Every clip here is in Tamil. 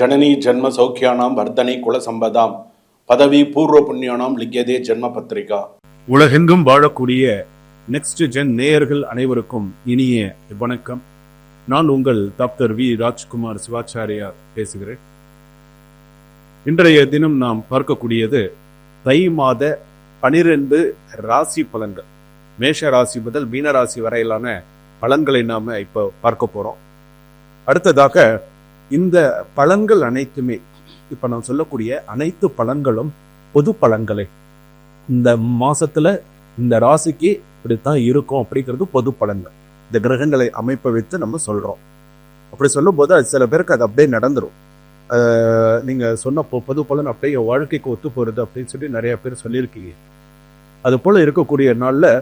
ஜனனி ஜென்ம சௌக்கியானாம் வர்த்தனை குல சம்பதாம். பதவி பூர்வ புண்ணியானாம் லிக்கியதே ஜென்ம பத்திரிகா. உலகெங்கும் வாழக்கூடிய நெக்ஸ்ட் ஜென் நேயர்கள் அனைவருக்கும் இனிய வணக்கம். நான் உங்கள் டாக்டர் வி. ராஜ்குமார் சிவாச்சாரியார் பேசுகிறேன். இன்றைய தினம் நாம் பார்க்கக்கூடியது தை மாத பனிரெண்டு ராசி பலன்கள். மேஷ ராசி முதல் மீன ராசி வரையிலான பலன்களை நாம இப்போ பார்க்க போறோம். அடுத்ததாக இந்த பலன்கள் அனைத்துமே இப்போ நான் சொல்லக்கூடிய அனைத்து பலன்களும் பொது பலன்களே இந்த மாசத்துல இந்த ராசிக்கு இப்படித்தான் இருக்கும் அப்படிங்கிறது பொது பலன்கள் இந்த கிரகங்களை அமைப்பை வைத்து நம்ம சொல்றோம். அப்படி சொல்லும்போது அது சில பேருக்கு அது அப்படியே நடந்துடும் நீங்கள் சொன்ன பொது பலன் அப்படியே என் வாழ்க்கைக்கு ஒத்து போகிறது அப்படின்னு சொல்லி நிறைய பேர் சொல்லியிருக்கீங்க. அது போல் இருக்கக்கூடிய நாளில்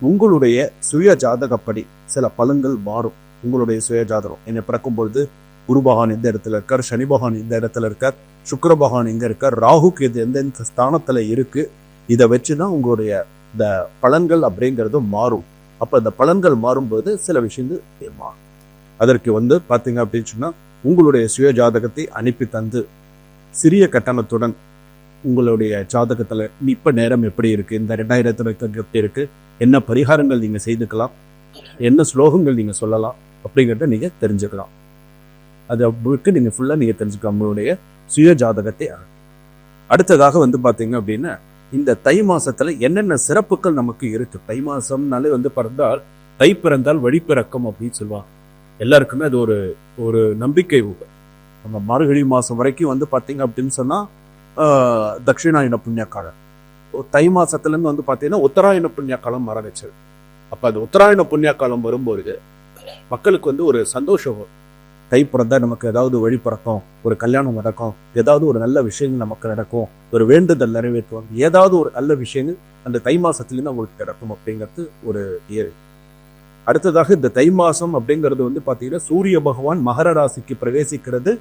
உங்களுடைய சுய ஜாதகப்படி சில பலன்கள் மாறும். உங்களுடைய சுய ஜாதகம். என்னை பிறக்கும் பொழுது குரு பகவான் எந்த இடத்துல இருக்கார்? சனி பகவான் எந்த இடத்துல இருக்கார்? சுக்கர பகவான் எங்க இருக்கார்? ராகுக்கு இது எந்தெந்த ஸ்தானத்தில் இருக்குது இதை வச்சு தான் உங்களுடைய இந்த பலன்கள் அப்படிங்கிறது மாறும். அப்போ இந்த பலன்கள் மாறும்போது சில விஷயங்கள் மாறும் அதற்கு வந்து பார்த்தீங்க அப்படின்னு சொன்னால் உங்களுடைய சுய ஜாதகத்தை அனுப்பி தந்து சிறிய கட்டணத்துடன் உங்களுடைய ஜாதகத்தில் இப்ப நேரம் எப்படி இருக்குது இந்த ரெண்டாயிரத்தி எப்படி இருக்குது என்ன பரிகாரங்கள் நீங்கள் செய்துக்கலாம்? என்ன ஸ்லோகங்கள் நீங்கள் சொல்லலாம்? அப்படிங்கிறத நீங்கள் தெரிஞ்சுக்கலாம். அது அவங்களுக்கு நீங்கள் ஃபுல்லா நீங்க தெரிஞ்சுக்கலாம் உங்களுடைய சுய ஜாதகத்தை அடுத்ததாக வந்து பார்த்தீங்க அப்படின்னா இந்த தை மாசத்துல என்னென்ன சிறப்புகள் நமக்கு இருக்கு? தை மாசம்னாலே வந்து பிறந்தால் தை பிறந்தால் வழி பிறக்கும் அப்படின்னு சொல்லுவாங்க. எல்லாருக்குமே அது ஒரு ஒரு நம்பிக்கை நம்ம மார்கழி மாசம் வரைக்கும் வந்து பார்த்தீங்க அப்படின்னு சொன்னா ஆஹ், தட்சிணாயன புண்ணிய காலம். தை மாசத்துல இருந்து வந்து பாத்தீங்கன்னா உத்தராயண புண்ணிய காலம் ஆரம்பிச்சது அப்போ அது உத்தராயண புண்ணிய காலம் வரும்போது மக்களுக்கு வந்து ஒரு சந்தோஷம் தை பிறந்தா நமக்கு ஏதாவது வழி பிறக்கும் ஒரு கல்யாணம் நடக்கும் ஏதாவது ஒரு நல்ல விஷயங்கள் நமக்கு நடக்கும் ஒரு வேண்டுதல் நிறைவேற்றுவாங்க ஏதாவது ஒரு நல்ல விஷயங்கள் அந்த தை மாசத்துலேருந்து அவங்களுக்கு கிடைக்கும் அப்படிங்கிறது ஒரு இயல் அடுத்ததாக இந்த தை மாசம் அப்படிங்கிறது வந்து பார்த்தீங்கன்னா சூரிய பகவான் மகர ராசிக்கு பிரவேசிக்கிறது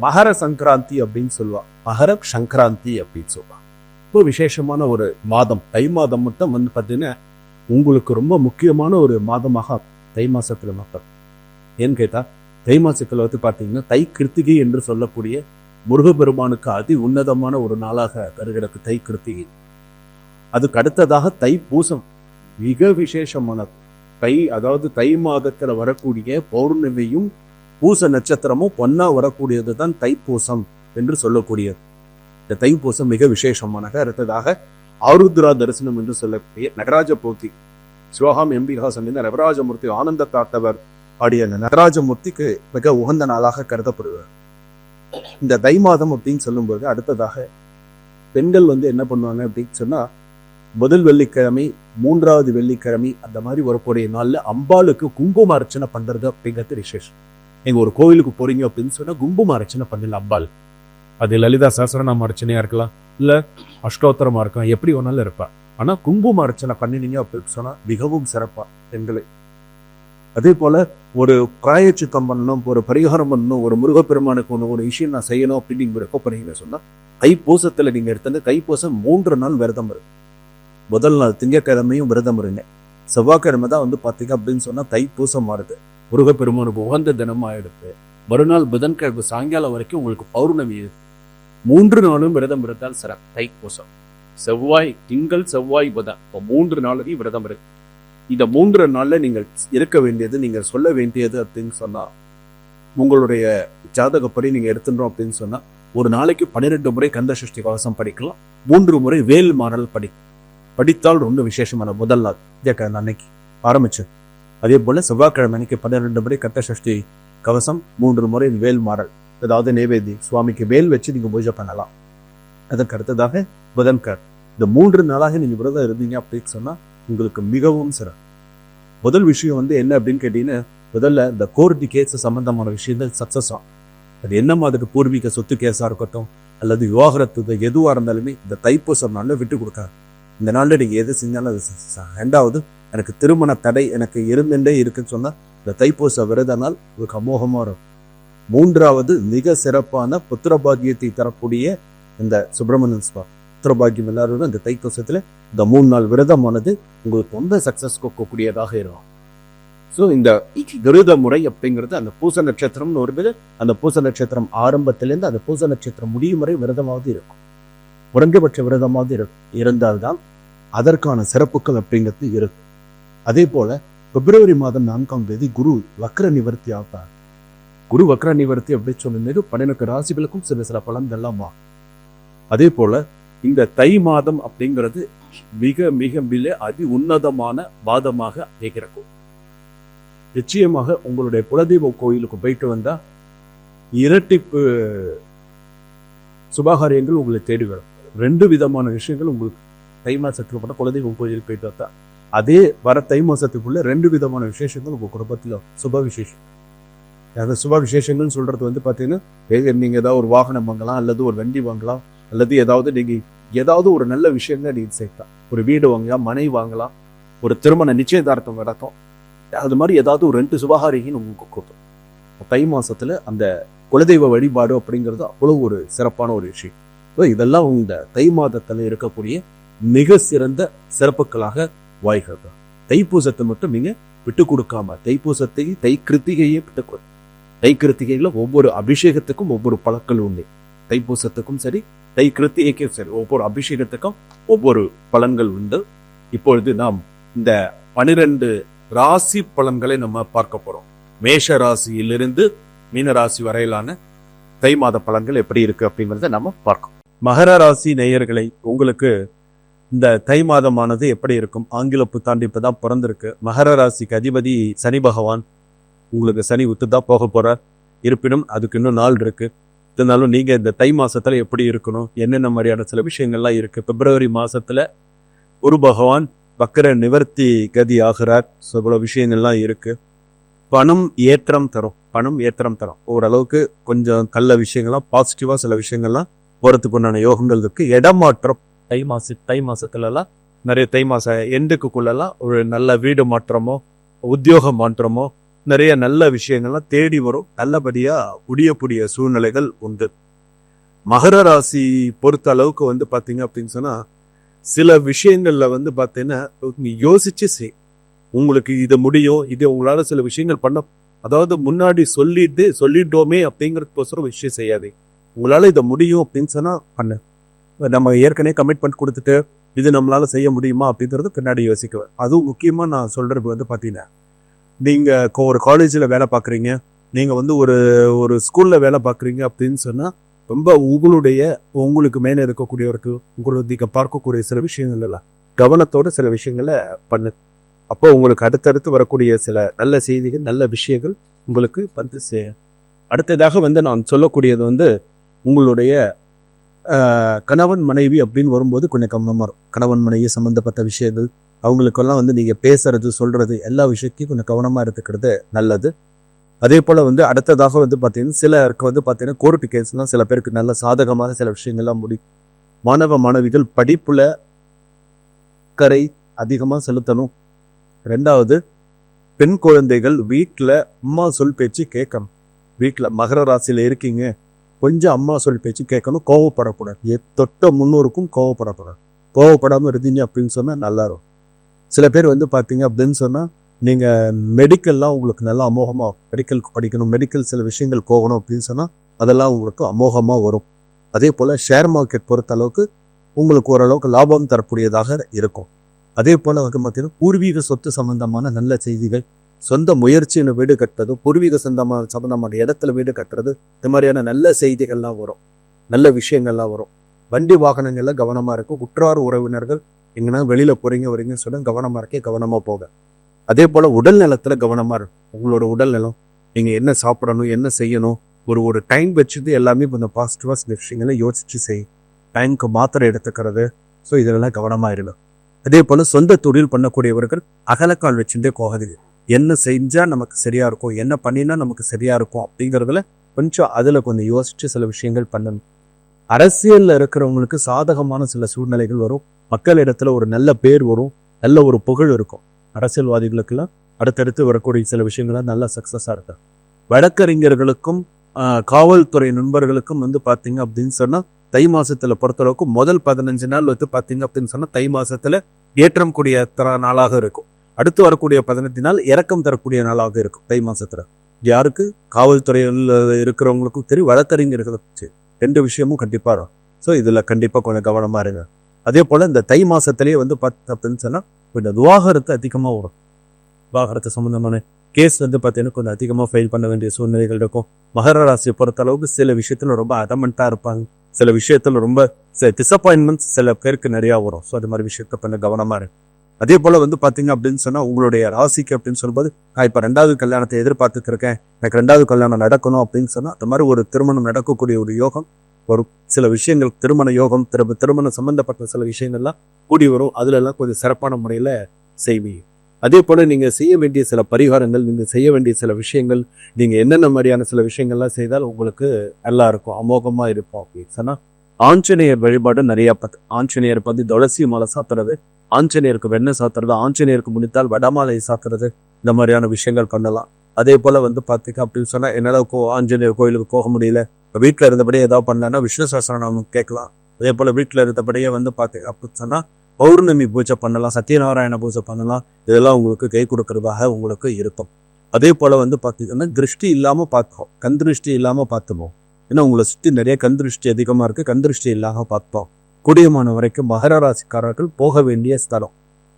மகர சங்கராந்தி அப்படின்னு சொல்லுவாள் மகர சங்கராந்தி அப்படின்னு சொல்லுவாள் ரொம்ப விசேஷமான ஒரு மாதம். தை மாதம் மட்டும் வந்து பார்த்தீங்கன்னா உங்களுக்கு ரொம்ப முக்கியமான ஒரு மாதமாக தை மாசத்துல மக்கள் ஏன்னு கேட்டால் தை மாசத்துல வந்து பார்த்தீங்கன்னா தை கிருத்திகை என்று சொல்லக்கூடிய முருகப்பெருமானுக்கு அதி உன்னதமான ஒரு நாளாக கருகிடக்கு தை கிருத்திகை. அதுக்கு அடுத்ததாக தை பூசம். மிக விசேஷமானது தை அதாவது தை மாதத்தில் வரக்கூடிய பௌர்ணமியும் பூச நட்சத்திரமும் பொன்னா வரக்கூடியது தான் தைப்பூசம் என்று சொல்லக்கூடியது. இந்த தைப்பூசம் மிக விசேஷமானது அடுத்ததாக ஆருத்ரா தரிசனம் என்று சொல்லக்கூடிய நடராஜ போத்தி. சிவகாம் எம்பிகாசன் இந்த நடராஜமூர்த்தி ஆனந்த தாத்தவர் ஆடிய நடராஜமூர்த்திக்கு மிக உகந்த நாளாக கருதப்படுவார். இந்த தை மாதம் அப்படின்னு சொல்லும்போது அடுத்ததாக பெண்கள் வந்து என்ன பண்ணுவாங்க அப்படின்னு சொன்னா முதல் வெள்ளிக்கிழமை மூன்றாவது வெள்ளிக்கிழமை அந்த மாதிரி வரக்கூடிய நாளில் அம்பாளுக்கு குங்கும அர்ச்சனை பண்றது அப்படிங்கிறது விசேஷம். நீங்க ஒரு கோவிலுக்கு போறீங்க அப்படின்னு சொன்னா குங்கும அர்ச்சனை பண்ணல அம்பாள். அது லலிதா சஹஸ்ரநாம அர்ச்சனையா இருக்கலாம் இல்ல அஷ்டோத்தரமா இருக்கலாம் எப்படி வேணாலும் இருப்பா. ஆனா குங்கும அர்ச்சனை பண்ணினீங்க அப்படின்னு சொன்னா மிகவும் சிறப்பா பெண்களை அதே போல் ஒரு பிராயச்சித்தம் பண்ணணும் ஒரு பரிகாரம் பண்ணணும் ஒரு முருகப்பெருமானுக்கு ஒன்று ஒரு விஷயம் நான் செய்யணும் அப்படின்னு நீங்க பண்ணீங்க சொன்னால் கைப்பூசத்தில் நீங்கள் எடுத்தது தைப்பூசம் மூன்று நாள் விரதம் இருக்கு முதல் நாள் திங்கக்கிழமையும் விரதம் இருங்க. செவ்வாய்க்கிழமை தான் வந்து பார்த்தீங்க அப்படின்னு சொன்னால் தைப்பூசம் மாறுது. முருகப்பெருமானுக்கு உகந்த தினமாக எடுத்து மறுநாள் புதன்கிழமை சாயங்காலம் வரைக்கும் உங்களுக்கு பௌர்ணமி இருக்கு மூன்று நாளும் விரதம் இருந்தால் சிறப்பு. தைப்பூசம். செவ்வாய் திங்கள் செவ்வாய் புதன். இப்போ மூன்று நாளையும் விரதம் இருக்கு இந்த மூன்று நாள்ல நீங்கள் இருக்க வேண்டியது நீங்க சொல்ல வேண்டியது அப்படின்னு சொன்னா உங்களுடைய ஜாதகப்படி நீங்க எடுத்துட்டோம் அப்படின்னு சொன்னா ஒரு நாளைக்கு பன்னிரெண்டு முறை கந்த சஷ்டி கவசம் படிக்கலாம் மூன்று முறை வேல் மாறல் படி படித்தால் ரொம்ப விசேஷமான முதல் நாள் விஜயக்கிழமை அன்னைக்கு ஆரம்பிச்சு. அதே போல செவ்வாய்க்கிழமை அன்னைக்கு பன்னிரெண்டு முறை கந்த சஷ்டி கவசம் மூன்று முறை வேல் மாறல் அதாவது நெய்வேதி சுவாமிக்கு வேல் வச்சு நீங்க பூஜை பண்ணலாம். அதற்கு அடுத்ததாக புதன்கர் இந்த மூன்று நாளாக நீங்க விரதம் இருந்தீங்க அப்படின்னு சொன்னா உங்களுக்கு மிகவும் சிறப்பு. முதல் விஷயம் வந்து என்ன அப்படின்னு கேட்டிங்கன்னா முதல்ல இந்த கோர்ட்டு கேஸ் சம்மந்தமான விஷயங்கள் சக்ஸஸ் ஆகும். அது என்ன மாதிரி பூர்வீக சொத்து கேஸா இருக்கட்டும் அல்லது விவாகரத்து எதுவா இருந்தாலுமே இந்த தைப்பூசம் நாளில் விட்டு கொடுக்காது. இந்த நாளில் நீங்க எது செஞ்சாலும் அது ரெண்டாவது எனக்கு திருமண தடை எனக்கு இருந்துட்டே இருக்குன்னு சொன்னா இந்த தைப்பூச விரதனால் நாள் உங்களுக்கு அமோகமா இருக்கும். மூன்றாவது மிக சிறப்பான புத்திரபாகியத்தை தரக்கூடிய இந்த சுப்பிரமணியன் சுவாமி. புத்திர பாக்கியம் எல்லாரும் இந்த தைத்தோசத்தில் இந்த மூணு நாள் விரதமானது உங்களுக்கு ரொம்ப சக்ஸஸ் கொடுக்கக்கூடியதாக இருக்கும். ஸோ இந்த விரத முறை அப்படிங்கிறது அந்த பூச நட்சத்திரம்னு ஒரு பேர் அந்த பூச நட்சத்திரம் ஆரம்பத்திலேருந்து அந்த பூச நட்சத்திரம் முடியும் வரை விரதமாவது இருக்கும். குறைந்தபட்ச விரதமாவது இரு இருந்தால்தான் அதற்கான சிறப்புகள் அப்படிங்கிறது இருக்கும். அதே போல பிப்ரவரி மாதம் நான்காம் தேதி குரு வக்ர நிவர்த்தி ஆகிறார் குரு வக்ர நிவர்த்தி அப்படின்னு சொன்னது பன்னிரண்டு ராசிகளுக்கும் சில சில பலன்கள்லாம் வா அதே போல இந்த தை மாதம் அப்படிங்கிறது மிக மிக மிக அதி உன்னதமான வாதமாக அமைகிறது நிச்சயமாக உங்களுடைய குலதெய்வ கோயிலுக்கு போயிட்டு வந்தால் இரட்டிப்பு சுபகாரியங்கள் உங்களை தேடி வரும். ரெண்டு விதமான விஷயங்கள் உங்களுக்கு தை மாசத்துக்கு போன குலதெய்வம் கோயிலுக்கு போயிட்டு வந்தா. அதே வர தை மாசத்துக்குள்ள ரெண்டு விதமான விசேஷங்கள் உங்கள் குடும்பத்தில் சுப விசேஷம். அந்த சுப விசேஷங்கள்னு சொல்றது வந்து பார்த்தீங்கன்னா நீங்கள் ஏதாவது ஒரு வாகனம் வாங்கலாம் அல்லது ஒரு வண்டி வாங்கலாம் அல்லது ஏதாவது நீங்கள் ஏதாவது ஒரு நல்ல விஷயங்கள் நீ சேர்க்கலாம் ஒரு வீடு வாங்கலாம் மனை வாங்கலாம் ஒரு திருமண நிச்சயதார்த்தம் நடக்கும் அது மாதிரி ஏதாவது ஒரு ரெண்டு சுபகாரிகின்னு உங்களுக்கு கொடுக்கும். தை மாசத்துல அந்த குலதெய்வ வழிபாடு அப்படிங்கிறது அவ்வளோ ஒரு சிறப்பான ஒரு விஷயம். இதெல்லாம் இந்த தை மாதத்துல இருக்கக்கூடிய மிக சிறந்த சிறப்புகளாக வாய்கிறது தைப்பூசத்தை மட்டும் நீங்கள் விட்டு கொடுக்காம தைப்பூசத்தை தை கிருத்திகையே விட்டு கொடு. தை கிருத்திகையில் ஒவ்வொரு அபிஷேகத்துக்கும் ஒவ்வொரு பழக்கள் உண்டு. தைப்பூசத்துக்கும் சரி தை கிருத்திகைக்கும் சரி ஒவ்வொரு அபிஷேகத்துக்கும் ஒவ்வொரு பலன்கள் உண்டு. இப்பொழுது நாம் இந்த பனிரெண்டு ராசி பலன்களை நம்ம பார்க்க போறோம். மேஷ ராசியிலிருந்து மீன ராசி வரையிலான தை மாத பலன்கள் எப்படி இருக்கு அப்படிங்கறத நம்ம பார்க்கணும். மகர ராசி நேயர்களை உங்களுக்கு இந்த தை மாதமானது எப்படி இருக்கும்? ஆங்கில புத்தாண்டு இப்பதான் பிறந்திருக்கு. மகர ராசிக்கு அதிபதி சனி பகவான் உங்களுக்கு சனி உத்து தான் போக போறார். இருப்பினும் அதுக்கு இன்னும் நாள் இருக்கு. இருந்தாலும் நீங்கள் இந்த தை மாதத்தில் எப்படி இருக்கணும்? என்னென்ன மாதிரியான சில விஷயங்கள்லாம் இருக்குது பிப்ரவரி மாதத்தில் ஒரு பகவான் வக்கர நிவர்த்தி கதி ஆகிறார் ஸோ இவ்வளோ விஷயங்கள்லாம் இருக்கு. பணம் ஏற்றம் தரும். பணம் ஏற்றம் தரும். ஓரளவுக்கு கொஞ்சம் கள்ள விஷயங்கள்லாம் பாசிட்டிவாக சில விஷயங்கள்லாம் போகிறதுக்கு உண்டான யோகங்கள் இருக்கு. இடமாற்றம். தை மாச தை மாசத்துலலாம் நிறைய தை மாத எண்டுக்குள்ளெல்லாம் ஒரு நல்ல வீடு மாற்றமோ உத்தியோக மாற்றமோ நிறைய நல்ல விஷயங்கள்லாம் தேடி வரும். நல்லபடியாக முடியக்கூடிய சூழ்நிலைகள் உண்டு. மகர ராசி பொறுத்த அளவுக்கு வந்து பார்த்தீங்க அப்படின்னு சொன்னால் சில விஷயங்களில் வந்து பார்த்தீங்கன்னா நீ யோசிச்சு செய். உங்களுக்கு இது முடியும் இது உங்களால் சில விஷயங்கள் பண்ண அதாவது முன்னாடி சொல்லிட்டு சொல்லிட்டோமே அப்படிங்கிறதுக்கோசரம் விஷயம் செய்யாதே. உங்களால் இதை முடியும் அப்படின்னு சொன்னால் பண்ணு. நம்ம ஏற்கனவே கமிட்மெண்ட் கொடுத்துட்டு இது நம்மளால் செய்ய முடியுமா அப்படிங்கிறது பின்னாடி யோசிக்குவேன். அதுவும் முக்கியமாக நான் சொல்கிறது வந்து பார்த்தீங்கன்னா நீங்க ஒரு காலேஜ்ல வேலை பார்க்குறீங்க. நீங்க வந்து ஒரு ஒரு ஸ்கூல்ல வேலை பார்க்குறீங்க அப்படின்னு சொன்னா ரொம்ப உங்களுடைய உங்களுக்கு மேலே இருக்கக்கூடியவருக்கு உங்களுக்கு நீங்கள் பார்க்கக்கூடிய சில விஷயங்கள் எல்லாம் கவனத்தோட சில விஷயங்களை பண்ணு. அப்போ உங்களுக்கு அடுத்தடுத்து வரக்கூடிய சில நல்ல செய்திகள் நல்ல விஷயங்கள் உங்களுக்கு வந்து சே- அடுத்ததாக வந்து நான் சொல்லக்கூடியது வந்து உங்களுடைய ஆஹ், கணவன் மனைவி அப்படின்னு வரும்போது கொஞ்சம் கவனமாக இருக்கும். கணவன் மனைவி சம்பந்தப்பட்ட விஷயங்கள் அவங்களுக்கெல்லாம் வந்து நீங்க பேசுறது சொல்றது எல்லா விஷயத்தையும் கொஞ்சம் கவனமா எடுத்துக்கிறது நல்லது. அதே போல வந்து அடுத்ததாக வந்து பாத்தீங்கன்னா சிலருக்கு வந்து பாத்தீங்கன்னா கோர்ட்டு கேஸ்லாம் சில பேருக்கு நல்ல சாதகமான சில விஷயங்கள்லாம் முடி மாணவ மாணவிகள் படிப்புல கரை அதிகமா செலுத்தணும். ரெண்டாவது பெண் குழந்தைகள் வீட்டில் அம்மா சொல் பேச்சு கேட்கணும். வீட்டில் மகர ராசியில் இருக்கீங்க கொஞ்சம் அம்மா சொல் பேச்சு கேட்கணும் கோவப்படக்கூடாது. எ- தொட்ட முன்னோருக்கும் கோவப்படக்கூடாது. கோவப்படாம இருந்தீங்க அப்படின்னு சொன்னால் நல்லா இருக்கும் சில பேர் வந்து பார்த்தீங்க அப்படின்னு சொன்னா நீங்க மெடிக்கல்லாம் உங்களுக்கு நல்லா அமோகமா மெடிக்கலுக்கு படிக்கணும் மெடிக்கல் சில விஷயங்கள் போகணும் அப்படின்னு சொன்னா அதெல்லாம் உங்களுக்கு அமோகமா வரும். அதே போல ஷேர் மார்க்கெட் பொறுத்த அளவுக்கு உங்களுக்கு ஓரளவுக்கு லாபம் தரக்கூடியதாக இருக்கும். அதே போல வந்து பார்த்தீங்கன்னா பூர்வீக சொத்து சம்பந்தமான நல்ல செய்திகள் சொந்த முயற்சியில் வீடு கட்டுறது பூர்வீக சொந்தமான சம்பந்தமான இடத்துல வீடு கட்டுறது இந்த மாதிரியான நல்ல செய்திகள்லாம் வரும். நல்ல விஷயங்கள்லாம் வரும். வண்டி வாகனங்கள்ல கவனமா இருக்கும். உற்றார் உறவினர்கள் எங்கன்னா வெளியில போறீங்க வரீங்கன்னு சொன்னா கவனமா இருக்கே கவனமா போக அதே போல உடல் நலத்துல கவனமா இருக்கும் உங்களோட உடல் நலம் நீங்க என்ன சாப்பிடணும் என்ன செய்யணும் ஒரு ஒரு டைம் வச்சுட்டு எல்லாமே கொஞ்சம் பாசிட்டிவாக சில விஷயங்களை யோசிச்சு செய். டைம்க்கு மாத்திரை எடுத்துக்கிறது ஸோ இதெல்லாம் கவனமா இருக்கணும் அதே போல சொந்த தொழில் பண்ணக்கூடியவர்கள் அகலக்கால் வச்சுட்டே போகாதீங்க. என்ன செஞ்சா நமக்கு சரியா இருக்கும் என்ன பண்ணினா நமக்கு சரியா இருக்கும் அப்படிங்கறதுல கொஞ்சம் அதுல கொஞ்சம் யோசிச்சு சில விஷயங்கள் பண்ணணும். அரசியல்ல இருக்கிறவங்களுக்கு சாதகமான சில சூழ்நிலைகள் வரும். மக்களிடத்துல ஒரு நல்ல பேர் வரும் நல்ல ஒரு புகழ் இருக்கும். அரசியல்வாதிகளுக்கெல்லாம் அடுத்தடுத்து வரக்கூடிய சில விஷயங்கள்லாம் நல்ல சக்சஸா இருக்கும். வழக்கறிஞர்களுக்கும் காவல்துறை நண்பர்களுக்கும் வந்து பாத்தீங்க அப்படின்னு சொன்னா தை மாசத்துல பொறுத்தளவுக்கு முதல் பதினஞ்சு நாள் வந்து பாத்தீங்க அப்படின்னு சொன்னா தை மாசத்துல ஏற்றம் கூடிய தர நாளாக இருக்கும். அடுத்து வரக்கூடிய பதினெட்டு நாள் இறக்கம் தரக்கூடிய நாளாக இருக்கும் தை மாசத்துல. யாருக்கு? காவல்துறையில் இருக்கிறவங்களுக்கும் சரி வழக்கறிஞர்களுக்கும் சரி. ரெண்டு விஷயமும் கண்டிப்பா இருக்கும் ஸோ இதில் கண்டிப்பாக கொஞ்சம் கவனமாக இருங்க. அதே போல இந்த தை மாசத்திலேயே வந்து பார்த்து அப்படின்னு சொன்னா கொஞ்சம் துவாகரத்து அதிகமா வரும். துவாகரத்து சம்மந்தமான கேஸ் வந்து பார்த்தீங்கன்னா கொஞ்சம் அதிகமாக ஃபைல் பண்ண வேண்டிய சூழ்நிலைகள் இருக்கும். மகர ராசியை பொறுத்த அளவுக்கு சில விஷயத்துல ரொம்ப அதமெண்ட்டாக இருப்பாங்க. சில விஷயத்துல ரொம்ப சில டிசப்பாயின்மெண்ட்ஸ் சில பேருக்கு நிறையா வரும். ஸோ அது மாதிரி விஷயத்த கொஞ்சம் கவனமா இருக்கு அதே போல வந்து பாத்தீங்க அப்படின்னு சொன்னா உங்களுடைய ராசிக்கு அப்படின்னு சொல்லும்போது நான் இப்போ ரெண்டாவது கல்யாணத்தை எதிர்பார்த்துட்டு இருக்கேன். எனக்கு ரெண்டாவது கல்யாணம் நடக்கணும் அப்படின்னு சொன்னா அந்த மாதிரி ஒரு திருமணம் நடக்கக்கூடிய ஒரு யோகம் வரும். சில விஷயங்கள் திருமண யோகம் திரு திருமணம் சம்பந்தப்பட்ட சில விஷயங்கள்லாம் கூடி வரும். அதுலெல்லாம் கொஞ்சம் சிறப்பான முறையில் செய்வீங்க. அதே போல் நீங்கள் செய்ய வேண்டிய சில பரிகாரங்கள் நீங்கள் செய்ய வேண்டிய சில விஷயங்கள் நீங்கள் என்னென்ன மாதிரியான சில விஷயங்கள்லாம் செய்தால் உங்களுக்கு நல்லா இருக்கும் அமோகமாக இருக்கும் அப்படின்னு சொன்னால் ஆஞ்சநேயர் வழிபாடு நிறையா பத்து ஆஞ்சநேயர் பற்றி துளசி மாலை சாத்துறது ஆஞ்சநேயருக்கு வெண்ணெய் சாத்துறது ஆஞ்சநேயருக்கு முடித்தால் வடமாலை சாத்துறது இந்த மாதிரியான விஷயங்கள் பண்ணலாம். அதே போல் வந்து பார்த்தீங்க அப்படின்னு சொன்னால் என்னால கோ ஆஞ்சநேயர் கோயிலுக்கு போக முடியல இப்போ வீட்டில் இருந்தபடியே ஏதாவது பண்ணலான்னா விஷ்ணு சஹஸ்ரநாமம் கேட்கலாம். அதே போல் வீட்டில் இருந்தபடியே வந்து பார்த்து அப்படின்னு சொன்னால் பௌர்ணமி பூஜை பண்ணலாம் சத்யநாராயண பூஜை பண்ணலாம். இதெல்லாம் உங்களுக்கு கை கொடுக்கறதாக உங்களுக்கு இருக்கும். அதே போல் வந்து பார்த்தீங்கன்னா திருஷ்டி இல்லாமல் பார்ப்போம். கண் திருஷ்டி பார்த்துப்போம். ஏன்னா உங்களை சுற்றி நிறைய கண் திருஷ்டி அதிகமா இருக்கு. கண் திருஷ்டி பார்ப்போம். கூடியமான வரைக்கும் மகர ராசிக்காரர்கள் போக வேண்டிய ஸ்தலம்.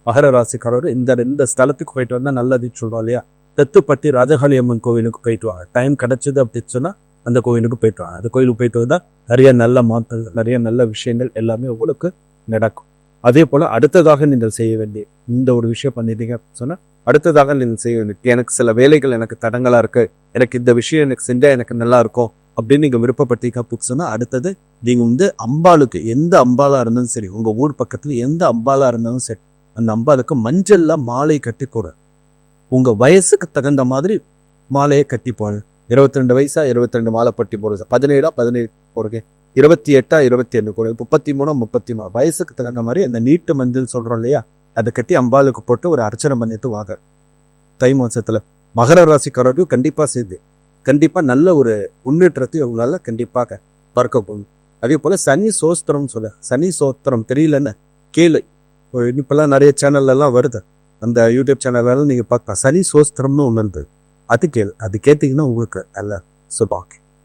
மகர ராசிக்காரர்கள் இந்த இந்த ஸ்தலத்துக்கு போயிட்டு வந்தால் நல்லதுன்னு சொல்கிறோம் இல்லையா? தெத்துப்பட்டி ராஜகாளியம்மன் கோவிலுக்கு போயிட்டு வாங்க. டைம் கிடச்சிது அப்படின்னு சொன்னால் அந்த கோயிலுக்கு போயிட்டு வாங்க அந்த கோயிலுக்கு போயிட்டு வந்தால் நிறைய நல்ல மாற்றங்கள் நிறைய நல்ல விஷயங்கள் எல்லாமே உங்களுக்கு நடக்கும். அதே போல் அடுத்ததாக நீங்கள் செய்ய வேண்டிய இந்த ஒரு விஷயம் பண்ணிட்டீங்க சொன்னால் அடுத்ததாக நீங்கள் செய்ய வேண்டிய எனக்கு சில வேலைகள் எனக்கு தடங்களாக இருக்குது எனக்கு இந்த விஷயம் எனக்கு செஞ்சால் எனக்கு நல்லா இருக்கும் அப்படின்னு நீங்கள் விருப்பப்பட்டீங்க அப்படின்னு சொன்னால் அடுத்தது நீங்கள் வந்து அம்பாளுக்கு எந்த அம்பாலாக இருந்தாலும் சரி உங்கள் ஊர் பக்கத்தில் எந்த அம்பாலாக இருந்தாலும் சரி அந்த அம்பாளுக்கு மஞ்சளில் மாலை கட்டி கூட. உங்கள் வயசுக்கு தகுந்த மாதிரி மாலையை கட்டி போடு. இருபத்தி ரெண்டு வயசா இருபத்தி ரெண்டு மாலைப்பட்டி போகிறது பதினேழா பதினேழு போடுங்க இருபத்தி எட்டா இருபத்தி ரெண்டு போடுங்க முப்பத்தி மூணா முப்பத்தி மூணு வயசுக்கு தகுந்த மாதிரி அந்த நீட்டு மஞ்சள் சொல்கிறோம் இல்லையா? அதை கட்டி அம்பாளுக்கு போட்டு ஒரு அர்ச்சனை பண்ணிட்டு வாங்க. தை மாதத்தில் மகர ராசிக்காரர்கள் கண்டிப்பாக செய்து கண்டிப்பாக நல்ல ஒரு முன்னேற்றத்தை உங்களால் கண்டிப்பாக பார்க்க போகும் அதே போல் சனி சோஸ்திரம் சொல்ல சனி சோஸ்திரம் தெரியலன்னு கேளு. இப்போல்லாம் நிறைய சேனல்லலாம் வருது. அந்த யூடியூப் சேனல்லாம் நீங்கள் நீங்க பார்க்கலாம் சனி சோஸ்திரம்னு ஒன்று இருந்தது. அது கேள் அது கேட்டீங்கன்னா உங்களுக்கு நல்ல சுபாக்கி